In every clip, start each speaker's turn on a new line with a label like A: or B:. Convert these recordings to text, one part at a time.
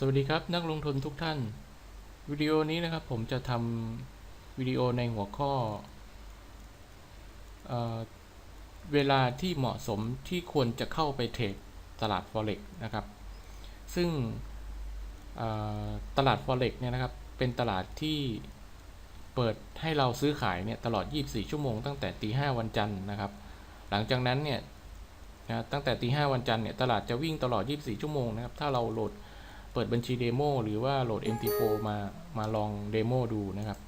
A: สวัสดีครับนักลงทุนทุกท่าน วิดีโอนี้นะครับผมจะทำวิดีโอในหัวข้อเอเวลาที่เหมาะสมที่ควรจะเข้าไปเทรดตลาด Forex นะครับ ซึ่งตลาด Forex เนี่ยนะครับเป็นตลาดที่เปิดให้เราซื้อขายเนี่ยตลอด 24 ชั่วโมงตั้งแต่ตี5วันจันทร์นะครับ หลังจากนั้นเนี่ยนะตั้งแต่ตี5วันจันทร์เนี่ยตลาดจะวิ่งตลอด 24 ชั่วโมงนะครับถ้าเราโหลด เปิดบัญชีเดโมหรือว่าโหลด MT4 มามาลองเดโมดูนะครับ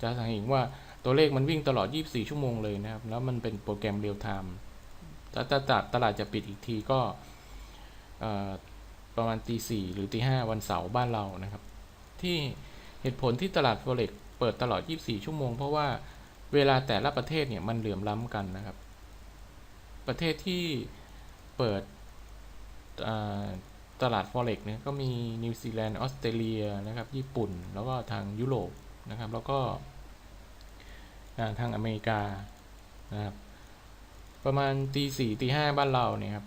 A: จะสังเห็นว่าตัวเลขมันวิ่งตลอด 24 ชั่วโมงเลยนะครับ แล้วมันเป็นโปรแกรมเรียลไทม์ถ้าตลาดตลาดจะปิดอีกทีก็ประมาณตีสี่หรือตีห้าวันเสาร์บ้านเรานะครับ ที่เหตุผลที่ตลาด Forex เปิดตลอด 24 ชั่วโมง เพราะว่าเวลาแต่ละประเทศเนี่ยมันเหลื่อมล้ำกันนะครับ ประเทศที่เปิด ตลาด Forex เนี่ยก็มีนิวซีแลนด์ออสเตรเลียนะครับญี่ปุ่น แล้วก็ทางยุโรปนะครับแล้วก็ทางอเมริกานะครับประมาณตีสี่ตีห้าบ้านเราเนี่ยครับ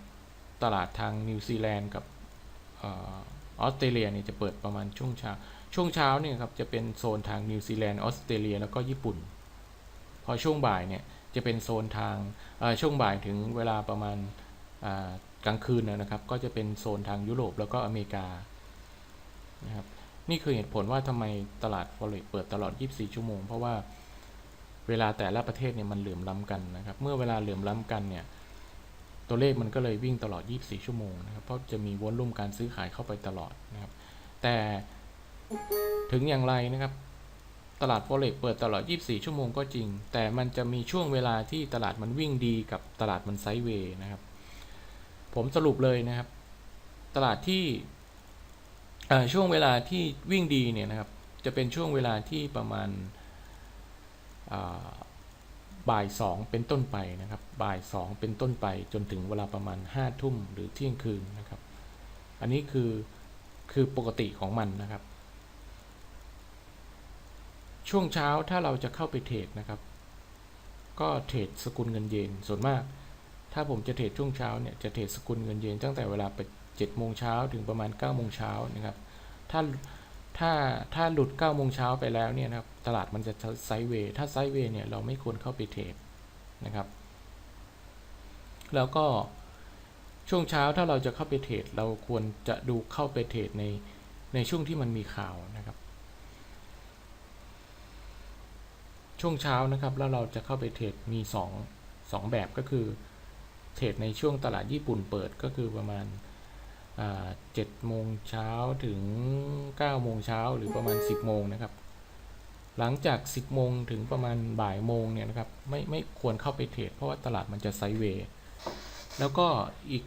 A: ตลาดทางนิวซีแลนด์กับออสเตรเลียเนี่ยจะเปิดประมาณช่วงเช้าช่วงเช้าเนี่ยครับจะเป็นโซนทางนิวซีแลนด์ออสเตรเลียแล้วก็ญี่ปุ่น พอช่วงบ่ายเนี่ยจะเป็นโซนทางช่วงบ่ายถึงเวลาประมาณ กลางคืนนะครับ ก็จะเป็นโซนทางยุโรปแล้วก็อเมริกานะครับนี่คือเหตุผลว่าทำไมตลาด Forex เปิดตลอด 24 ชั่วโมง เพราะว่าเวลาแต่ละประเทศเนี่ยมันเหลื่อมล้ำกันนะครับ เมื่อเวลาเหลื่อมล้ำกันเนี่ยตัวเลขมันก็เลยวิ่งตลอด 24 ชั่วโมงนะครับ เพราะจะมีวอลลุ่มการซื้อขายเข้าไปตลอดนะครับ แต่ถึงอย่างไรนะครับตลาด Forex เปิดตลอด 24 ชั่วโมงก็จริง แต่มันจะมีช่วงเวลาที่ตลาดมันวิ่งดีกับตลาดมันไซด์เวย์นะครับ ผมสรุปเลยนะครับ ตลาดที่ช่วงเวลาที่วิ่งดีเนี่ยนะครับ จะเป็นช่วงเวลาที่ประมาณบ่ายสองเป็นต้นไปนะครับ บ่ายสองเป็นต้นไปจนถึงเวลาประมาณห้าทุ่มหรือเที่ยงคืนนะครับ อันนี้คือคือปกติของมันนะครับ ช่วงเช้าถ้าเราจะเข้าไปเทรดนะครับ ก็เทรดสกุลเงินเยนส่วนมาก ถ้าผมจะเทรดช่วงเช้าเนี่ยจะเทรดสกุลเงินเยนตั้งแต่เวลาไปเจ็ดโมงเช้าถึงประมาณ9ก้าโมงเช้านะครับ ถ้าถ้าถ้าหลุด9ก้าโมงเช้าไปแล้วเนี่ยนะครับตลาดมันจะไซด์เวย์ถ้าไซด์เวย์เนี่ยเราไม่ควรเข้าไปเทรดนะครับ แล้วก็ช่วงเช้าถ้าเราจะเข้าไปเทรดเราควรจะดูเข้าไปเทรดในในช่วงที่มันมีข่าวนะครับ ช่วงเช้านะครับแล้วเราจะเข้าไปเทรดมีสองสองแบบก็คือ เทรดในช่วงตลาดญี่ปุ่นเปิดก็คือประมาณเจ็ดโมงเช้าถึง9ก้าโมงเช้าหรือประมาณ 10โมงนะครับ หลังจาก 10โมงถึงประมาณบ่ายโมงเนี่ยนะครับไม่ไม่ควรเข้าไปเทรดเพราะว่าตลาดมันจะไซเวย์แล้วก็อีก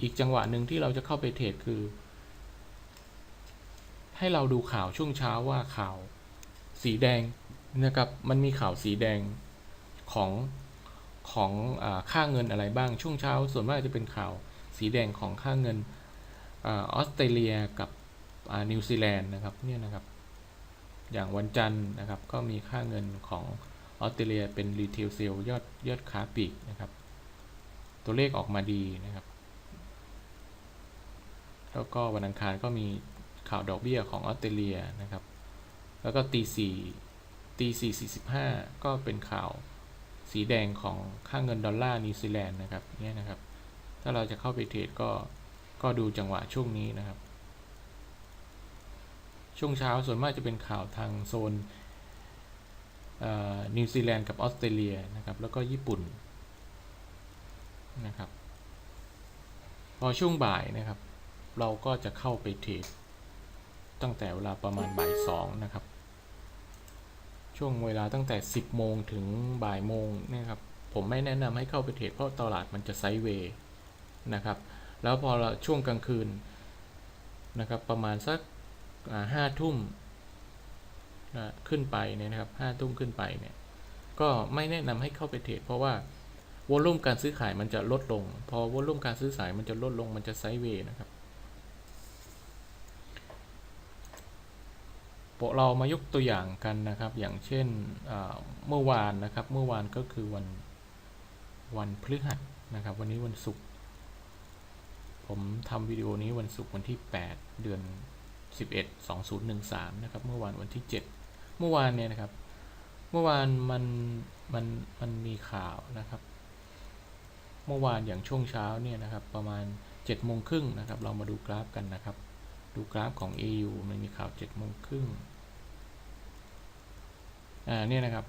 A: อีกจังหวะหนึ่งที่เราจะเข้าไปเทรดคือ ให้เราดูข่าวช่วงเช้าว่าข่าวสีแดงนะครับ มันมีข่าวสีแดงของ ของอค่าเงินอะไรบ้าง ช่วงเช้า ส่วนมากจะเป็นข่าวสีแดงของค่าเงินออสเตรเลียกับนิวซีแลนด์นะครับเนี่ยนะครับ อย่างวันจันทร์นะครับก็มีค่าเงินของออสเตรเลียเป็นรีเทลเซลยอดยอดค้าปลีกนะครับ ตัวเลขออกมาดีนะครับ แล้วก็วันอังคารก็มีข่าวดอกเบี้ยของออสเตรเลียนะครับ แล้วก็ตีสี่ตีสี่สี่สิบห้าก็เป็นข่าว สีแดงของค่าเงินดอลลาร์นิวซีแลนด์นะครับเนี่ยนะครับ ถ้าเราจะเข้าไปเทรดก็ก็ดูจังหวะช่วงนี้นะครับ ช่วงเช้าส่วนมากจะเป็นข่าวทางโซนนิวซีแลนด์กับออสเตรเลียนะครับ แล้วก็ญี่ปุ่นนะครับ พอช่วงบ่ายนะครับ เราก็จะเข้าไปเทรดตั้งแต่เวลาประมาณบ่ายสองนะครับ ช่วงเวลาตั้งแต่ 10 โมงถึงบ่ายโมงเนี่ยครับ ผมไม่แนะนำให้เข้าไปเทรดเพราะตลาดมันจะไซด์เวย์นะครับ แล้วพอช่วงกลางคืนนะครับประมาณสักห้าทุ่มนะขึ้นไปเนี่ยนะครับห้าทุ่มขึ้นไปเนี่ยก็ไม่แนะนำให้เข้าไปเทรดเพราะว่าวอลุ่มการซื้อขายมันจะลดลง พอวอลลุ่มการซื้อขายมันจะลดลงมันจะไซด์เวย์นะครับ เรามายกตัวอย่างกันนะครับ อย่างเช่นเมื่อวานนะครับ เมื่อวานก็คือวันวันพฤหัสนะครับ วันนี้วันศุกร์ ผมทำวิดีโอนี้วันศุกร์วันที่ 8 เดือน 11 2013 นะครับ เมื่อวานวันที่ 7 เมื่อวานเนี่ยนะครับ เมื่อวานมันมันมันมีข่าวนะครับ เมื่อวานอย่างช่วงเช้าเนี่ยนะครับ ประมาณ7โมงครึ่งนะครับ เรามาดูกราฟกันนะครับ ดูกราฟของ AU มันมีข่าว7โมงครึ่ง อ่าเนี่ยนะครับ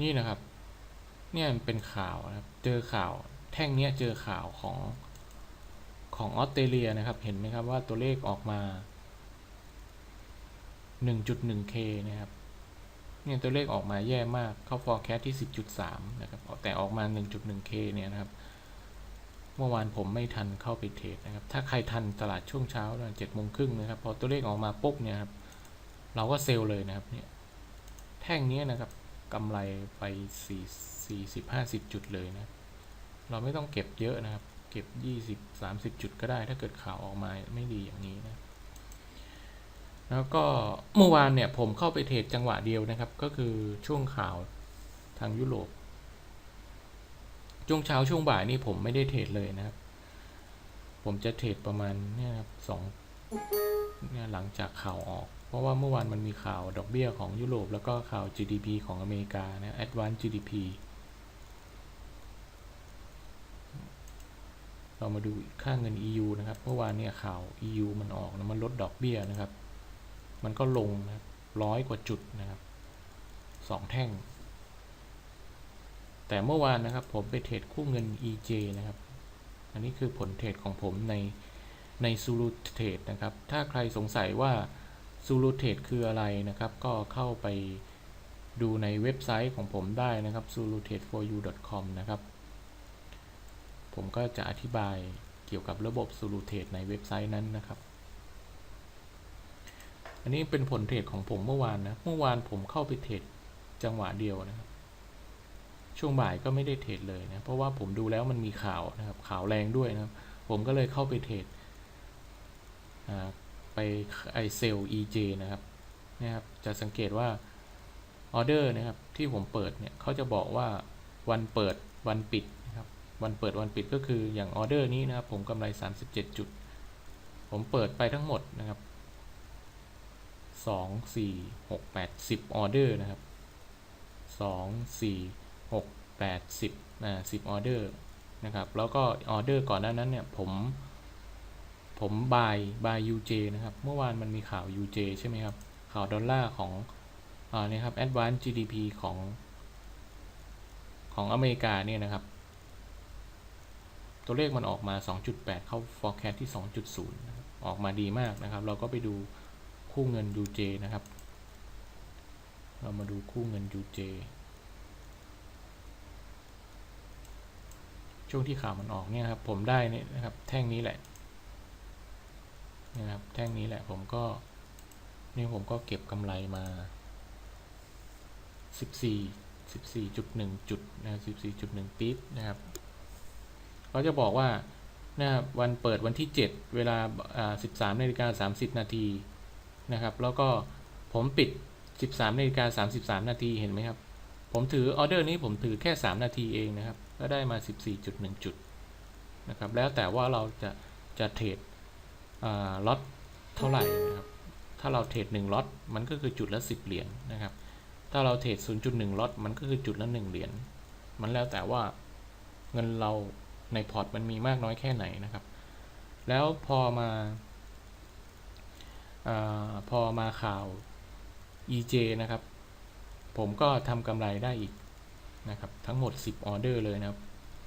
A: นี่นะครับ เนี่ยมันเป็นข่าวนะครับ เจอข่าวแท่งเนี้ยเจอข่าวของของออสเตรเลียนะครับ เห็นไหมครับว่าตัวเลขออกมา 1.1k นะครับ เนี่ยตัวเลขออกมาแย่มาก เข้า forecast ที่ 10.3 นะครับ แต่ออกมา 1.1k เนี่ยนะครับ เมื่อวานผมไม่ทันเข้าไปเทรดนะครับ ถ้าใครทันตลาดช่วงเช้าตอนเจ็ดโมงครึ่งนะครับ พอตัวเลขออกมาปุ๊บเนี่ยครับ เราก็เซลล์เลยนะครับเนี่ยแท่งนี้นะครับกำไรไป4 40 50 จุดเลยนะ เราไม่ต้องเก็บเยอะนะครับ เก็บ 20 30 จุดก็ได้ ถ้าเกิดข่าวออกมาไม่ดีอย่างนี้นะแล้วก็เมื่อวานเนี่ยผมเข้าไปเทรดจังหวะเดียวนะครับ ก็คือช่วงข่าวทางยุโรปช่วงเช้าช่วงบ่ายนี่ผมไม่ได้เทรดเลยนะครับ ผมจะเทรดประมาณเนี่ยครับสองเนี่ยหลังจากข่าวออก เพราะว่าเมื่อวานมันมีข่าวดอกเบี้ยของยุโรป แล้วก็ข่าว GDP ของอเมริกานะ Advanced GDP เรามาดูค่าเงิน EU นะครับ เมื่อวานเนี่ยข่าว EU มันออกนะมันลดดอกเบี้ยนะครับ มันก็ลงนะร้อยกว่าจุดนะครับสองแท่ง แต่เมื่อวานนะครับผมไปเทรดคู่เงิน EJ นะครับ อันนี้คือผลเทรดของผมในในซูรูเทรดนะครับ ถ้าใครสงสัยว่า ซูรูเทดคืออะไรนะครับ ก็เข้าไปดูในเว็บไซต์ของผมได้นะครับ s u l u t r a d e for you com นะครับ ผมก็จะอธิบายเกี่ยวกับระบบ s u l u t r a d e ในเว็บไซต์นั้นนะครับ อันนี้เป็นผลเทรดของผมเมื่อวานนะ เมื่อวานผมเข้าไปเทรดจังหวะเดียวนะครับ ช่วงบ่ายก็ไม่ได้เทรดเลยนะ เพราะว่าผมดูแล้วมันมีข่าวนะครับ ข่าวแรงด้วยนะครับ ผมก็เลยเข้าไปเทรด ไปไอเซล EJ นะครับนะครับ จะสังเกตว่าออเดอร์นะครับที่ผมเปิดเนี่ยเขาจะบอกว่าวันเปิดวันปิดนะครับวันเปิดวันปิดก็คืออย่างออเดอร์นี้นะครับ ผมกำไร 37 จุด ผมเปิดไปทั้งหมดนะครับ 2 4 6 8 10 ออเดอร์นะครับ 2 4 6 8 10นะ10 ออเดอร์นะครับ แล้วก็ออเดอร์ก่อนหน้านั้นเนี่ยผม ผมบายบาย UJ นะครับ เมื่อวานมันมีข่าว UJ ใช่ไหมครับ ข่าวดอลลาร์ของอ่าเนี่ยครับ Advanced GDP ของ ของอเมริกาเนี่ยนะครับ ตัวเลขมันออกมา 2.8 เข้า forecast ที่ 2.0 ออกมาดีมากนะครับ เราก็ไปดูคู่เงิน UJ นะครับ เรามาดูคู่เงิน UJ ช่วงที่ข่าวมันออกเนี่ยครับ ผมได้นี่นะครับ แท่งนี้แหละ นะครับ แท่งนี้แหละผมก็นี่ผมก็เก็บกำไรมา 14 14.1 จุดนะ14.1ปิ๊บนะครับเขาจะบอกว่านะครับวันเปิดวันที่ 7 เวลา13นาฬิกา30 นาทีนะครับ แล้วก็ผมปิด 13นาฬิกา33 นาทีเห็นไหมครับ ผมถือออเดอร์นี้ผมถือแค่ 3 นาทีเองนะครับ ก็ได้มา 14.1 จุดนะครับ แล้วแต่ว่าเราจะจะเทรด ล็อตเท่าไหร่นะครับ ถ้าเราเทรด1ล็อตมันก็คือจุดละ 10 เหรียญนนะครับ ถ้าเราเทรด0.1ล็อตมันก็คือจุดละ 1 เหรียญ มันแล้วแต่ว่าเงินเราในพอร์ตมันมีมากน้อยแค่ไหนนะครับ แล้วพอมาอพอมาข่าว EJ นะครับ ผมก็ทำกำไรได้อีกนะครับ ทั้งหมด 10 ออเดอร์เลยนะครับ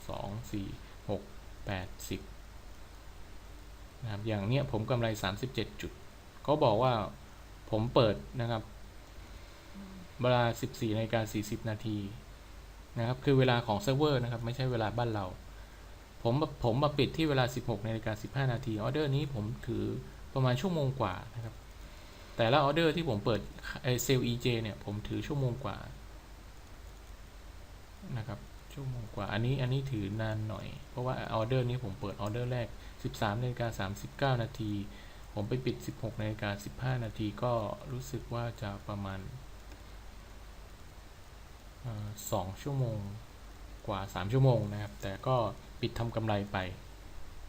A: 2 4 6 8 10 นะครับอย่างเนี้ยผมกำไร 37 จุดก็บอกว่าผมเปิดนะครับ เวลา 14นาฬิกา40 นาทีนะครับคือเวลาของเซิร์ฟเวอร์นะครับ ไม่ใช่เวลาบ้านเรา ผมผมมาปิดที่เวลา 16นาฬิกา15 นาทีออเดอร์นี้ผมถือประมาณชั่วโมงกว่านะครับ แต่ละออเดอร์ที่ผมเปิดเซลล์ EJ เนี่ยผมถือชั่วโมงกว่านะครับชั่วโมงกว่าอันนี้อันนี้ถือนานหน่อย เพราะว่าออเดอร์นี้ผมเปิดออเดอร์แรก 13นาฬิกา39 นาที ผมไปปิด 16นาฬิกา15 นาทีก็รู้สึกว่าจะประมาณสองชั่วโมงกว่า 3 ชั่วโมงนะครับ แต่ก็ปิดทำกำไรไป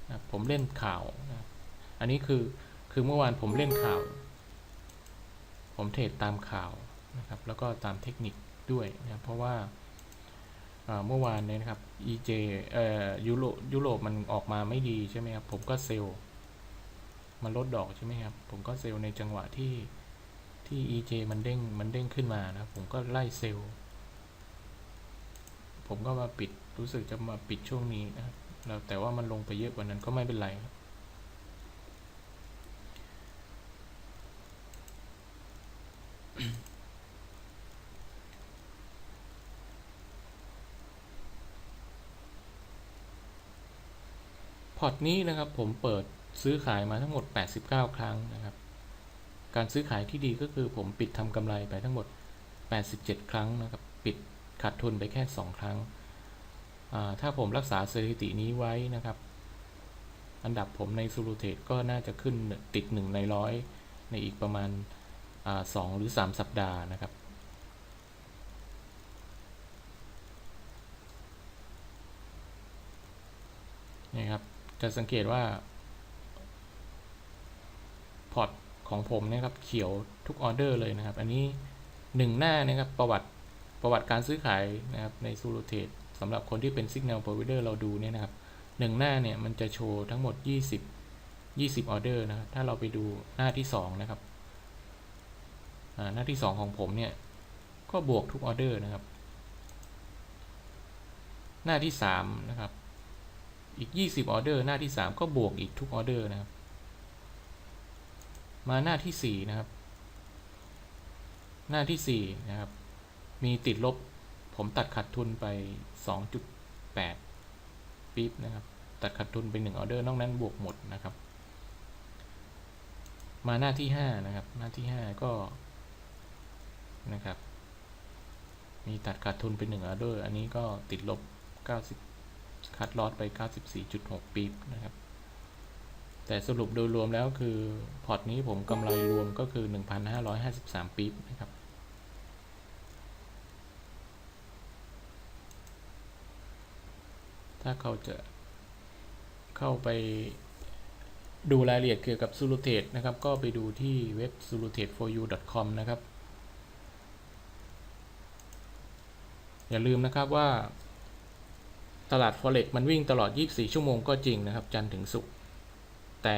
A: นะผมเล่นข่าวนะอันนี้คือคือเมื่อวานผมเล่นข่าว ผมเทรดตามข่าวนะครับ แล้วก็ตามเทคนิคด้วยนะเพราะว่า เมื่อวานเนี่ยนะครับ EJ เอ่อยุโรปยุโรปมันออกมาไม่ดีใช่ไหมครับ ผมก็เซลล์มันลดดอกใช่ไหมครับ ผมก็เซลล์ในจังหวะที่ที่ EJ มันเด้งมันเด้งขึ้นมานะผมก็ไล่เซลล์ผมก็มาปิดรู้สึกจะมาปิดช่วงนี้นะครับแล้วแต่ว่ามันลงไปเยอะกว่านั้นก็ไม่เป็นไรครับ อตนี้นะครับผมเปิดซื้อขายมาทั้งหมด 89 ครั้งนะครับ การซื้อขายที่ดีก็คือผมปิดทำกำไรไปทั้งหมด 87 ครั้งนะครับ ปิดขาดทุนไปแค่ 2 ครั้ง ถ้าผมรักษาสถิตินี้ไว้นะครับ อันดับผมในซูรูเทตก็น่าจะขึ้นติด 1 ในร้อยในอีกประมาณาสองหรือ 3 สัปดาห์นะครับนี่ครับ จะสังเกตว่าพอร์ตของผมนะครับเขียวทุกออเดอร์เลยนะครับ อันนี้หนึ่งหน้านะครับประวัติประวัติการซื้อขายนะครับในซูโรเทตสำหรับคนที่เป็น Signal Provider เราดูเนี่ยนะครับหนึ่งหน้าเนี่ยมันจะโชว์ทั้งหมด 20 20ออเดอร์นะครับถ้าเราไปดูหน้าที่ 2 นะครับหน้าที่ 2 ของผมเนี่ยก็บวกทุกออเดอร์นะครับ หน้าที่ 3 นะครับ อีก 20ออเดอร์หน้าที่ 3 ก็บวกอีกทุกออเดอร์นะครับ มาหน้าที่ 4 นะครับ หน้าที่ 4 นะครับ มีติดลบผมตัดขาดทุนไป 2.8ปี๊บนะครับ ตัดขาดทุนไป1ออเดอร์นอกนั้นบวกหมดนะครับ มาหน้าที่ 5 นะครับ หน้าที่ 5 ก็นะครับ มีตัดขาดทุนไป1ออเดอร์ อันนี้ก็ติดลบ 90 คัดลอสไป 94.6 ปีบนะครับ แต่สรุปโดยรวมแล้วคือ พอร์ตนี้ผมกำไรรวมก็คือ 1,553 ปีบนะครับถ้าเขาจะเข้าไปดูรายละเอียดเกี่ยวกับ s u l u t e นะครับ ก็ไปดูที่เว็บ s u l u t a t e for you com นะครับ อย่าลืมนะครับว่า ตลาด Forex มันวิ่งตลอด 24 ชั่วโมงก็จริงนะครับ จันทร์ถึงศุกร์แต่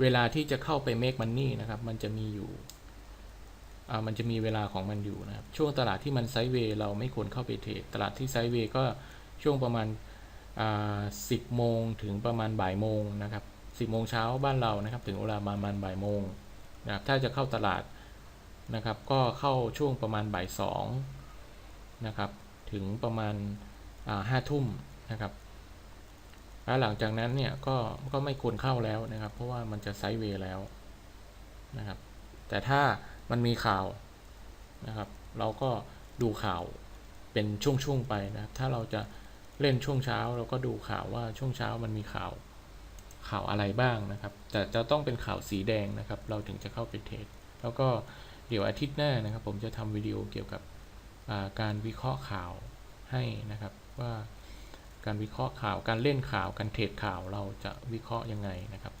A: เวลาที่จะเข้าไป make money นะครับ มันจะมีอยู่มันจะมีเวลาของมันอยู่นะครับ ช่วงตลาดที่มันไซด์เวย์เราไม่ควรเข้าไปเทรดตลาดที่ไซด์เวย์ก็ช่วงประมาณอ่า10โมงถึงประมาณบ่ายโมงนะครับ10โมงเช้าบ้านเรานะครับ ถึงเวลาประมาณบ่ายโมงนะครับ ถ้าจะเข้าตลาดนะครับ ก็เข้าช่วงประมาณบ่ายสองนะครับ ถึงประมาณห้าทุ่ม นะครับ แล้วหลังจากนั้นเนี่ยก็ก็ไม่ควรเข้าแล้วนะครับ เพราะว่ามันจะไซด์เวย์แล้วนะครับ แต่ถ้ามันมีข่าวนะครับ เราก็ดูข่าวเป็นช่วงๆไปนะครับ ถ้าเราจะเล่นช่วงเช้าเราก็ดูข่าวว่าช่วงเช้ามันมีข่าวข่าวอะไรบ้างนะครับ แต่จะต้องเป็นข่าวสีแดงนะครับ เราถึงจะเข้าไปเทรดแล้วก็เดี๋ยวอาทิตย์หน้านะครับ ผมจะทำวิดีโอเกี่ยวกับการวิเคราะห์ข่าวให้นะครับว่า การวิเคราะห์ข่าว การเล่นข่าว การเทรดข่าวเราจะวิเคราะห์ยังไงนะครับ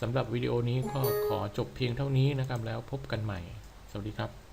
A: สำหรับวิดีโอนี้ก็ขอจบเพียงเท่านี้นะครับ แล้วพบกันใหม่ สวัสดีครับ